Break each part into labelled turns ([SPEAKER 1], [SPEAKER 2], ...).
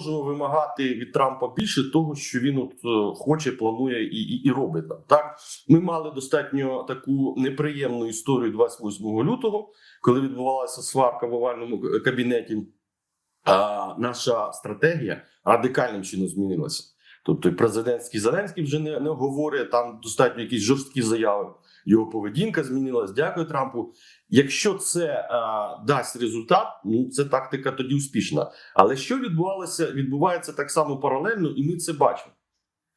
[SPEAKER 1] можемо вимагати від Трампа більше того, що він от е, хоче, планує і, і, і робить нам. Так ми мали достатньо таку неприємну історію 28 лютого, коли відбувалася сварка в овальному кабінеті. А наша стратегія радикальним чином змінилася. Тобто, президентський Зеленський вже не, не говорить там достатньо якісь жорсткі заяви. Його поведінка змінилась. Дякую Трампу. Якщо це е, дасть результат, ну це тактика тоді успішна. Але що відбувалося, відбувається так само паралельно, і ми це бачимо.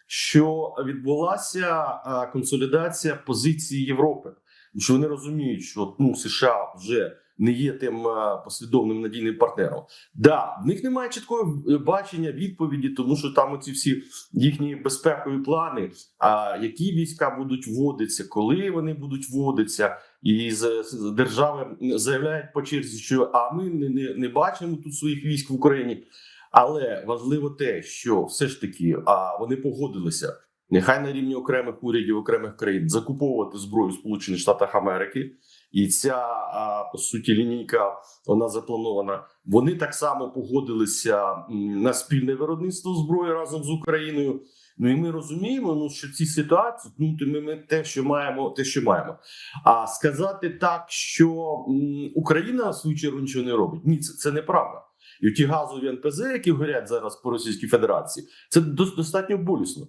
[SPEAKER 1] Що відбулася а, консолідація позиції Європи, що вони розуміють, що ну США вже не є тим послідовним надійним партнером. Да, в них немає чіткого е, бачення відповіді, тому що там оці всі їхні безпекові плани. А які війська будуть вводитися, коли вони будуть вводитися, і з держави заявляють по черзі, що а ми не, не, не бачимо тут своїх військ в Україні. Але важливо те, що все ж таки а, вони погодилися. Нехай на рівні окремих урядів окремих країн закуповувати зброю Сполучених Штатах Америки, і ця по суті лінійка вона запланована. Вони так само погодилися на спільне виробництво зброї разом з Україною. Ну і ми розуміємо, ну що ці ситуації, ну ми, ми те, що маємо, те, що маємо. А сказати так, що Україна в свою чергу нічого не робить. Ні, це, це неправда. І ті газові НПЗ, які горять зараз по Російській Федерації, це достатньо болісно.